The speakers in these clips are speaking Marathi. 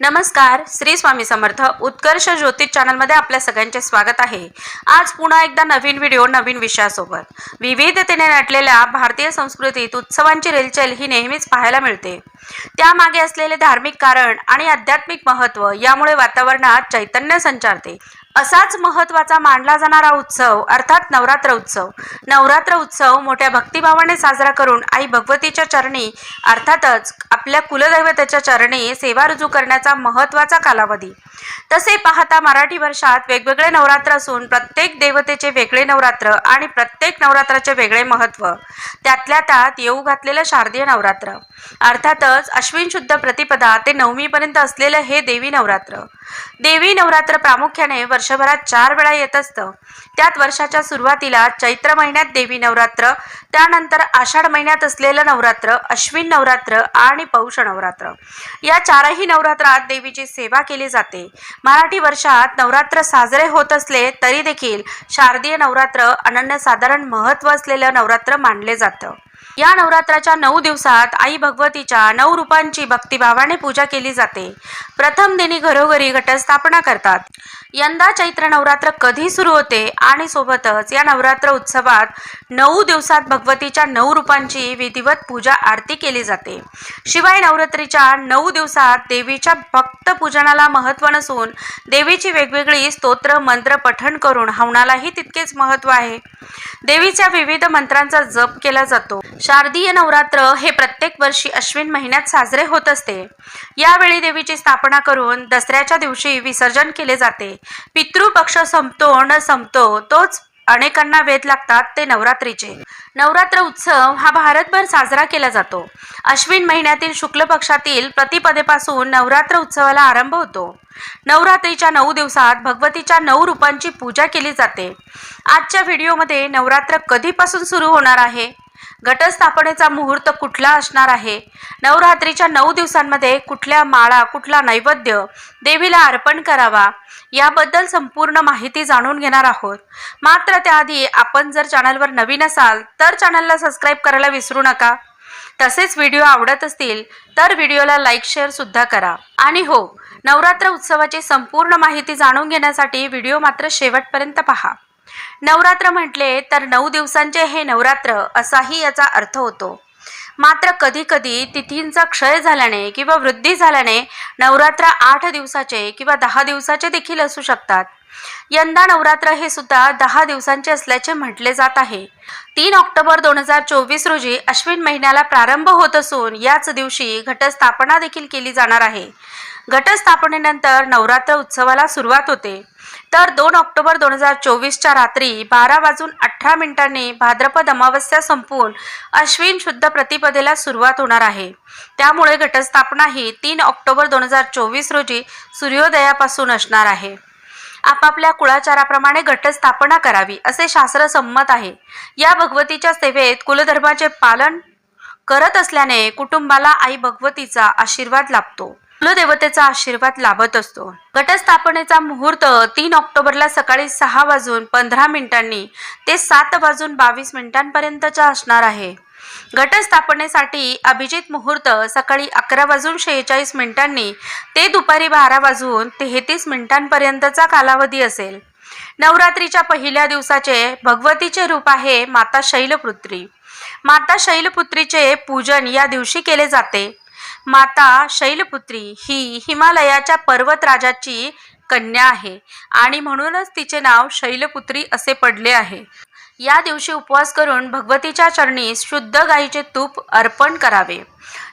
नमस्कार श्री स्वामी समर्थ उत्कर्ष ज्योतिष चॅनलमध्ये आपल्या सगळ्यांचे स्वागत आहे. आज पुन्हा एकदा नवीन व्हिडिओ नवीन विषयासोबत. विविधतेने नटलेल्या भारतीय संस्कृतीत उत्सवांची रेलचेल ही नेहमीच पाहायला मिळते. त्यामागे असलेले धार्मिक कारण आणि आध्यात्मिक महत्त्व यामुळे वातावरणात चैतन्य संचारते. असाच महत्त्वाचा मानला जाणारा उत्सव अर्थात नवरात्र उत्सव. नवरात्र उत्सव मोठ्या भक्तिभावाने साजरा करून आई भगवतीच्या चरणी अर्थातच आपल्या कुलदैवताच्या चरणी सेवा रुजू करण्याचा महत्त्वाचा कालावधी. तसे पाहता मराठी वर्षात वेगवेगळे नवरात्र असून प्रत्येक देवतेचे वेगळे नवरात्र आणि प्रत्येक नवरात्राचे वेगळे महत्त्व. त्यातल्या त्यात येऊ घातलेलं शारदीय नवरात्र. अर्थातच अश्विन शुद्ध प्रतिपदा ते नवमीपर्यंत असलेलं हे देवी नवरात्र. देवी नवरात्र प्रामुख्याने वर्ष वर्षभरात चार वेळा येत असतं. त्यात वर्षाच्या सुरुवातीला चैत्र महिन्यात देवी नवरात्र त्यानंतर आषाढ महिन्यात असलेलं नवरात्र अश्विन नवरात्र आणि पौष नवरात्र. या चारही नवरात्रात देवीची सेवा केली जाते. मराठी वर्षात नवरात्र साजरे होत असले तरी देखील शारदीय नवरात्र अनन्यसाधारण महत्त्व असलेलं नवरात्र मानले जातं. या नवरात्राच्या नऊ दिवसात आई भगवतीच्या नऊ रूपांची भक्तिभावाने पूजा केली जाते. प्रथम दिनी घरोघरी घटस्थापना करतात. यंदा चैत्र नवरात्र कधी सुरू होते आणि सोबतच या नवरात्र उत्सवात नऊ दिवसात भगवतीच्या नऊ रूपांची विधिवत पूजा आरती केली जाते. शिवाय नवरात्रीच्या नऊ दिवसात देवीच्या भक्त पूजनाला महत्त्व नसून देवीची वेगवेगळी स्तोत्र मंत्र पठण करून हवनालाही तितकेच महत्त्व आहे. देवीच्या विविध मंत्रांचा जप केला जातो. शारदीय नवरात्र हे प्रत्येक वर्षी अश्विन महिन्यात साजरे होत असते. यावेळी देवीची स्थापना करून दसऱ्याच्या दिवशी विसर्जन केले जाते. पितृपक्ष संपतो न संपतो तोच अनेकांना वेध लागतात ते नवरात्रीचे. नवरात्र उत्सव हा भारतभर साजरा केला जातो. अश्विन महिन्यातील शुक्ल पक्षातील प्रतिपदेपासून नवरात्र उत्सवाला आरंभ होतो. नवरात्रीच्या नऊ दिवसात भगवतीच्या नऊ रूपांची पूजा केली जाते. आजच्या व्हिडिओमध्ये नवरात्र कधीपासून सुरू होणार आहे? घटस्थापनेचा मुहूर्त कुठला असणार आहे? नवरात्रीच्या नऊ दिवसांमध्ये कुठल्या माळा कुठला नैवेद्य देवीला अर्पण करावा? याबद्दल संपूर्ण माहिती जाणून घेणार आहोत. मात्र त्याआधी आपण जर चॅनलवर नवीन असाल तर चॅनलला सबस्क्राईब करायला विसरू नका. तसेच व्हिडिओ आवडत असतील तर व्हिडिओला लाईक शेअर सुद्धा करा. आणि हो नवरात्र उत्सवाची संपूर्ण माहिती जाणून घेण्यासाठी व्हिडिओ मात्र शेवटपर्यंत पहा. नवरात्र म्हटले तर नऊ दिवसांचे हे नवरात्र असाही याचा अर्थ होतो. मात्र कधी कधी तिथींचा क्षय झाल्याने किंवा वृद्धी झाल्याने नवरात्र आठ दिवसाचे किंवा दहा दिवसाचे देखील असू शकतात. यंदा नवरात्र हे सुद्धा दहा दिवसांचे असल्याचे म्हटले जात आहे. तीन ऑक्टोबर दोन हजार चोवीस रोजी अश्विन महिन्याला प्रारंभ होत असून याच दिवशी घटस्थापना देखील केली जाणार आहे. घटस्थापनेनंतर नवरात्र उत्सवाला सुरुवात होते. तर दोन ऑक्टोबर दोन हजार चोवीसच्या रात्री बारा वाजून अठरा मिनिटांनी भाद्रपद अमावस्या संपून अश्विन शुद्ध प्रतिपदेला सुरुवात होणार आहे. त्यामुळे घटस्थापना ही तीन ऑक्टोबर दोन हजार चोवीस रोजी सूर्योदयापासून असणार आहे. आपापल्या कुळाचाराप्रमाणे घटस्थापना करावी असे शास्त्र संमत आहे. या भगवतीच्या सेवेत कुलधर्माचे पालन करत असल्याने कुटुंबाला आई भगवतीचा आशीर्वाद लाभतो. कुलदेवतेचा आशीर्वाद लाभत असतो. घटस्थापनेचा मुहूर्त तीन ऑक्टोबरला सकाळी सहा वाजून पंधरा मिनिटांनी ते सात वाजून बावीस मिनिटांपर्यंतचा असणार आहे. घटस्थापनेसाठी अभिजित मुहूर्त सकाळी अकरा वाजून शेहेचाळीस मिनिटांनी ते दुपारी बारा वाजून तेहतीस मिनिटांपर्यंतचा कालावधी असेल. नवरात्रीच्या पहिल्या दिवसाचे भगवतीचे रूप आहे माता शैलपुत्री. माता शैलपुत्रीचे पूजन या दिवशी केले जाते. माता शैलपुत्री ही हिमालयाच्या पर्वतराजाची कन्या आहे. आणि म्हणूनच तिचे नाव शैलपुत्री असे पडले आहे. या दिवशी उपवास करून भगवतीच्या चरणी शुद्ध गाईचे तूप अर्पण करावे.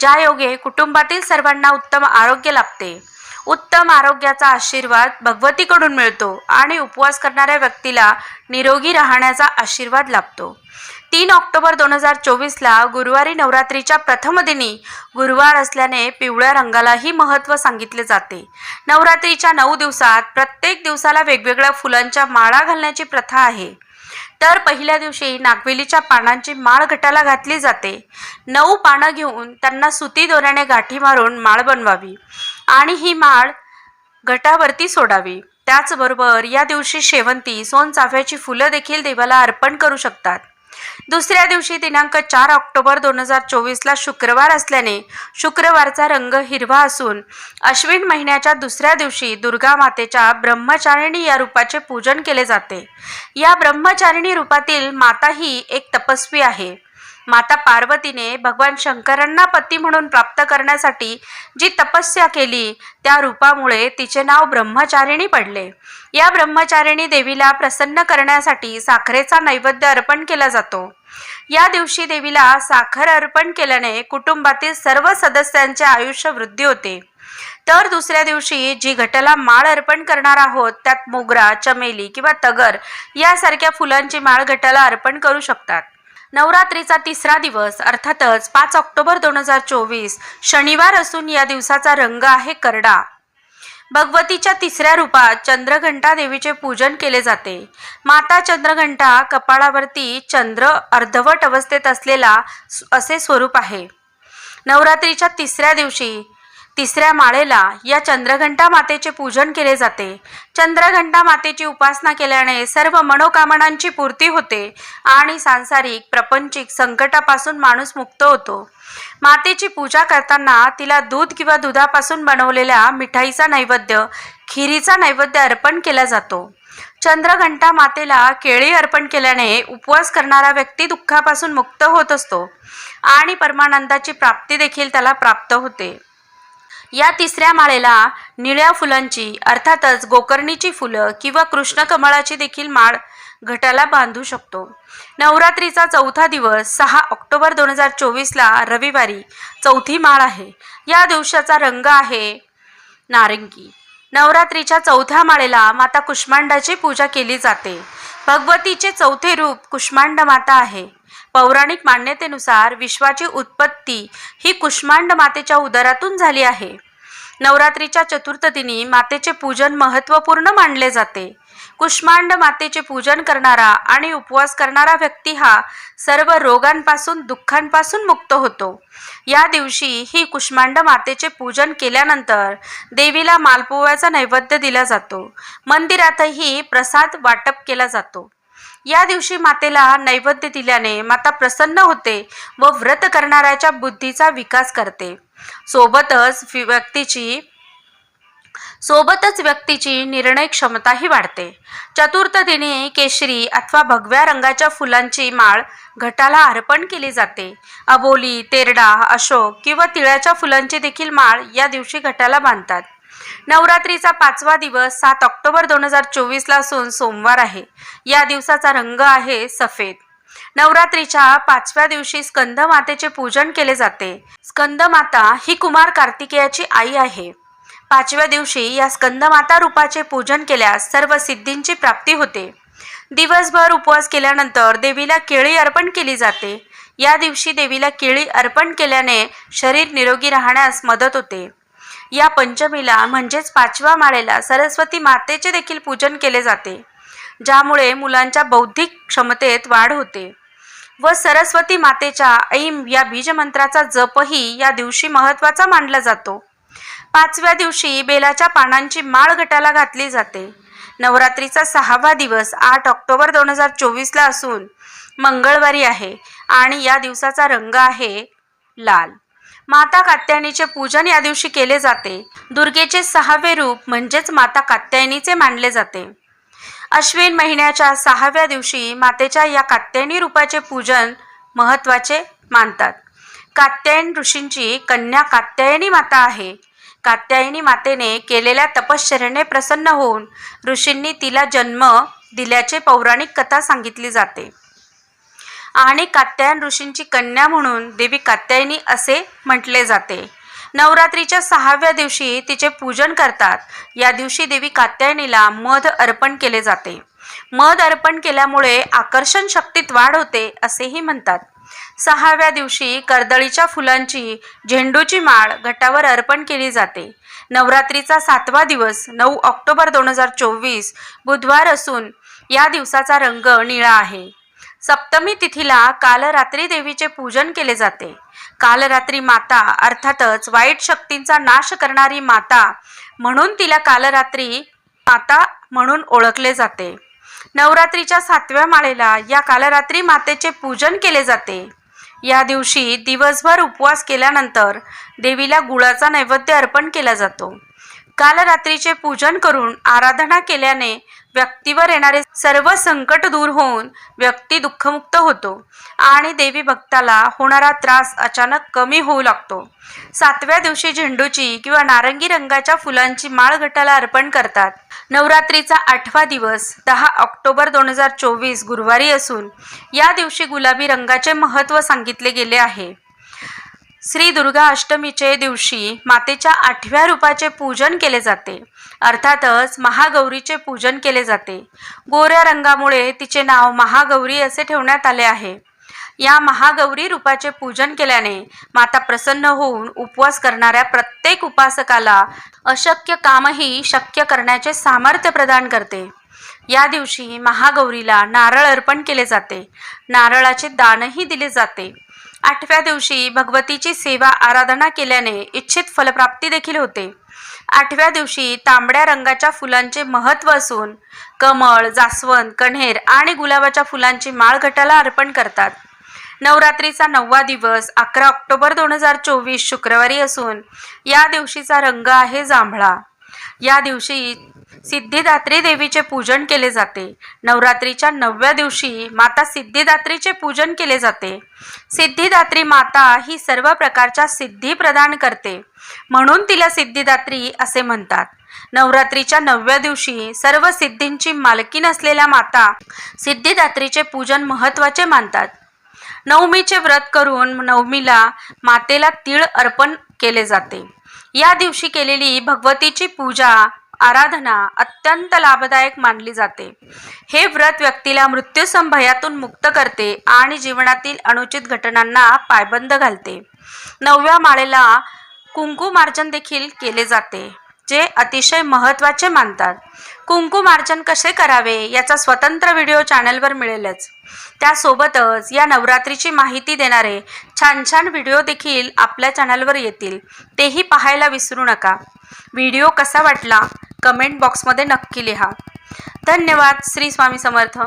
ज्या योगे कुटुंबातील सर्वांना उत्तम आरोग्य लाभते. उत्तम आरोग्याचा आशीर्वाद भगवतीकडून मिळतो आणि उपवास करणाऱ्या व्यक्तीला निरोगी राहण्याचा आशीर्वाद लाभतो. तीन ऑक्टोबर दोन हजार चोवीसला गुरुवारी नवरात्रीच्या प्रथम दिनी गुरुवार असल्याने पिवळ्या रंगालाही महत्त्व सांगितले जाते. नवरात्रीच्या नऊ दिवसात प्रत्येक दिवसाला वेगवेगळ्या फुलांच्या माळा घालण्याची प्रथा आहे. तर पहिल्या दिवशी नागवेलीच्या पानांची माळ घटाला घातली जाते. नऊ पानं घेऊन त्यांना सुती दोऱ्याने गाठी मारून माळ बनवावी आणि ही माळ घटावरती सोडावी. त्याचबरोबर या दिवशी शेवंती सोनचाफ्याची फुलं देखील देवाला अर्पण करू शकतात. दुसऱ्या दिवशी दिनांक चार ऑक्टोबर दोन हजार चोवीसला शुक्रवार असल्याने शुक्रवारचा रंग हिरवा असून अश्विन महिन्याच्या दुसऱ्या दिवशी दुर्गा मातेच्या ब्रह्मचारिणी या रूपाचे पूजन केले जाते. या ब्रह्मचारिणी रूपातील माता ही एक तपस्वी आहे. माता पार्वतीने भगवान शंकरांना पती म्हणून प्राप्त करण्यासाठी जी तपस्या केली त्या रूपामुळे तिचे नाव ब्रह्मचारिणी पडले. या ब्रह्मचारिणी देवीला प्रसन्न करण्यासाठी साखरेचा नैवेद्य अर्पण केला जातो. या दिवशी देवीला साखर अर्पण केल्याने कुटुंबातील सर्व सदस्यांचे आयुष्य वृद्धी होते. तर दुसऱ्या दिवशी जी घटाला माळ अर्पण करणार आहोत त्यात मोगरा चमेली किंवा तगर यासारख्या फुलांची माळ घटाला अर्पण करू शकतात. नवरात्रीचा तिसरा दिवस अर्थातच पाच ऑक्टोबर दोन हजार चोवीस शनिवार असून या दिवसाचा रंग आहे करडा. भगवतीच्या तिसऱ्या रूपात चंद्रघंटा देवीचे पूजन केले जाते. माता चंद्रघंटा कपाळावरती चंद्र अर्धवट अवस्थेत असलेला असे स्वरूप आहे. नवरात्रीच्या तिसऱ्या दिवशी तिसऱ्या माळेला या चंद्रघंटा मातेचे पूजन केले जाते. चंद्रघंटा मातेची उपासना केल्याने सर्व मनोकामनांची पूर्ती होते आणि सांसारिक प्रपंचिक संकटापासून माणूस मुक्त होतो. मातेची पूजा करताना तिला दूध किंवा दुधापासून बनवलेल्या मिठाईचा नैवेद्य खिरीचा नैवेद्य अर्पण केला जातो. चंद्रघंटा मातेला केळी अर्पण केल्याने उपवास करणारा व्यक्ती दुःखापासून मुक्त होत असतो आणि परमानंदाची प्राप्ती देखील त्याला प्राप्त होते. या तिसऱ्या माळेला निळ्या फुलांची अर्थातच गोकर्णीची फुलं किंवा कृष्णकमळाची देखील माळ घटाला बांधू शकतो. नवरात्रीचा चौथा दिवस सहा ऑक्टोबर दोन हजार चोवीसला रविवारी चौथी माळ आहे. या दिवसाचा रंग आहे नारंगी. नवरात्रीच्या चौथ्या माळेला माता कुष्मांडाची पूजा केली जाते. भगवतीचे चौथे रूप कुष्मांड माता आहे. पौराणिक मान्यतेनुसार विश्वाची उत्पत्ती ही कुष्मांड मातेच्या उदरातून झाली आहे. नवरात्रीच्या चतुर्थ दिनी मातेचे पूजन महत्त्वपूर्ण मानले जाते. कुष्मांड मातेचे पूजन करणारा आणि उपवास करणारा व्यक्ती हा सर्व रोगांपासून दुःखांपासून मुक्त होतो. या दिवशी ही कुष्मांड मातेचे पूजन केल्यानंतर देवीला मालपोव्याचा नैवेद्य दिला जातो. मंदिरातही प्रसाद वाटप केला जातो. या दिवशी मातेला नैवेद्य दिल्याने माता प्रसन्न होते व व्रत करणाऱ्याच्या बुद्धीचा विकास करते. सोबतच व्यक्तीची सोबतच व्यक्तीची निर्णय क्षमताही वाढते. चतुर्थ दिनी केशरी अथवा भगव्या रंगाच्या फुलांची माळ घटाला अर्पण केली जाते. अबोली तेरडा अशोक किंवा तिळाच्या फुलांची देखील माळ या दिवशी घटाला बांधतात. नवरात्रीचा पाचवा दिवस सात ऑक्टोबर दोन हजार चोवीसला असून सोमवार आहे. या दिवसाचा रंग आहे सफेद. नवरात्रीच्या पाचव्या दिवशी स्कंद मातेचे पूजन केले जाते. स्कंद माता ही कुमार कार्तिकेयाची आई आहे. पाचव्या दिवशी या स्कंदमाता रूपाचे पूजन केल्यास सर्व सिद्धींची प्राप्ती होते. दिवसभर उपवास केल्यानंतर देवीला केळी अर्पण केली जाते. या दिवशी देवीला केळी अर्पण केल्याने शरीर निरोगी राहण्यास मदत होते. या पंचमीला म्हणजेच पाचव्या माळेला सरस्वती मातेचे देखील पूजन केले जाते ज्यामुळे मुलांच्या बौद्धिक क्षमतेत वाढ होते. व सरस्वती मातेच्या ऐम या बीजमंत्राचा जपही या दिवशी महत्त्वाचा मानला जातो. पाचव्या दिवशी बेलाच्या पानांची माळ गटाला घातली जाते. नवरात्रीचा सहावा दिवस आठ ऑक्टोबर दोन हजार चोवीसला असून मंगळवारी आहे आणि या दिवसाचा रंग आहे लाल. माता कात्यायनीचे पूजन या दिवशी केले जाते. दुर्गेचे सहावे रूप म्हणजेच माता कात्यायनीचे मानले जाते. अश्विन महिन्याच्या सहाव्या दिवशी मातेच्या या कात्यायनी रूपाचे पूजन महत्त्वाचे मानतात. कात्यायन ऋषींची कन्या कात्यायनी माता आहे. कात्यायनी मातेने केलेल्या तपश्चर्याने प्रसन्न होऊन ऋषींनी तिला जन्म दिल्याचे पौराणिक कथा सांगितली जाते. आणि कात्यायन ऋषींची कन्या म्हणून देवी कात्यायनी असे म्हटले जाते. नवरात्रीच्या सहाव्या दिवशी तिचे पूजन करतात. या दिवशी देवी कात्यायनीला मध अर्पण केले जाते. मध अर्पण केल्यामुळे आकर्षण शक्तीत वाढ होते असेही म्हणतात. सहाव्या दिवशी कर्दळीच्या फुलांची झेंडूची माळ घटावर अर्पण केली जाते. नवरात्रीचा सातवा दिवस नऊ ऑक्टोबर दोन हजार चोवीस बुधवार असून या दिवसाचा रंग निळा आहे. सप्तमी तिथीला काल रात्री देवीचे पूजन केले जाते. काल रात्री माता अर्थातच वाईट शक्तींचा नाश करणारी माता म्हणून तिला कालरात्री माता म्हणून ओळखले जाते. नवरात्रीच्या सातव्या माळेला या कालरात्री मातेचे पूजन केले जाते. या दिवशी दिवसभर उपवास केल्यानंतर देवीला गुळाचा नैवेद्य अर्पण केला जातो. काल रात्रीचे पूजन करून आराधना केल्याने व्यक्तीवर येणारे सर्व संकट दूर होऊन व्यक्ती दुःखमुक्त होतो आणि देवी भक्ताला होणारा त्रास अचानक कमी होऊ लागतो. सातव्या दिवशी झेंडूची किंवा नारंगी रंगाच्या फुलांची माळ घटाला अर्पण करतात. नवरात्रीचा आठवा दिवस दहा ऑक्टोबर दोन हजार चोवीस गुरुवारी असून या दिवशी गुलाबी रंगाचे महत्त्व सांगितले गेले आहे. श्री दुर्गा अष्टमीचे दिवशी मातेच्या आठव्या रूपाचे पूजन केले जाते. अर्थातच महागौरीचे पूजन केले जाते. गोऱ्या रंगामुळे तिचे नाव महागौरी असे ठेवण्यात आले आहे. या महागौरी रूपाचे पूजन केल्याने माता प्रसन्न होऊन उपवास करणाऱ्या प्रत्येक उपासकाला अशक्य कामही शक्य करण्याचे सामर्थ्य प्रदान करते. या दिवशी महागौरीला नारळ अर्पण केले जाते. नारळाचे दानही दिले जाते. आठव्या दिवशी भगवतीची सेवा आराधना केल्याने इच्छित फलप्राप्ती देखील होते. आठव्या दिवशी तांबड्या रंगाच्या फुलांचे महत्त्व असून कमळ जास्वंद कण्हेर आणि गुलाबाच्या फुलांची माळ घटाला अर्पण करतात. नवरात्रीचा नववा दिवस अकरा ऑक्टोबर दोन हजार चोवीस शुक्रवारी असून या दिवशीचा रंग आहे जांभळा. या दिवशी सिद्धिदात्री देवीचे पूजन केले जाते. नवरात्रीच्या नवव्या दिवशी माता सिद्धिदात्रीचे पूजन केले जाते. सिद्धिदात्री माता ही सर्व प्रकारच्या सिद्धी प्रदान करते. म्हणून तिला सिद्धिदात्री असे म्हणतात. नवरात्रीच्या नवव्या दिवशी सर्व सिद्धींची मालकी नसलेल्या माता सिद्धिदात्रीचे पूजन महत्त्वाचे मानतात. नवमीचे व्रत करून नवमीला मातेला तीळ अर्पण केले जाते. या दिवशी केलेली भगवतीची पूजा आराधना अत्यंत लाभदायक मानली जाते. हे व्रत व्यक्तीला मृत्यूसंभयातून मुक्त करते आणि जीवनातील अनुचित घटनांना पायबंद घालते. नवव्या माळेला कुंकुमार्जन देखील केले जाते जे अतिशय महत्त्वाचे मानतात. कुंकुमार्जन कसे करावे याचा स्वतंत्र व्हिडिओ चॅनलवर मिळेलच. त्यासोबतच या नवरात्रीची माहिती देणारे छान छान व्हिडिओ देखील आपल्या चॅनलवर येतील तेही पाहायला विसरू नका. व्हिडिओ कसा वाटला? कमेंट बॉक्समध्ये नक्की लिहा. धन्यवाद. श्री स्वामी समर्थ.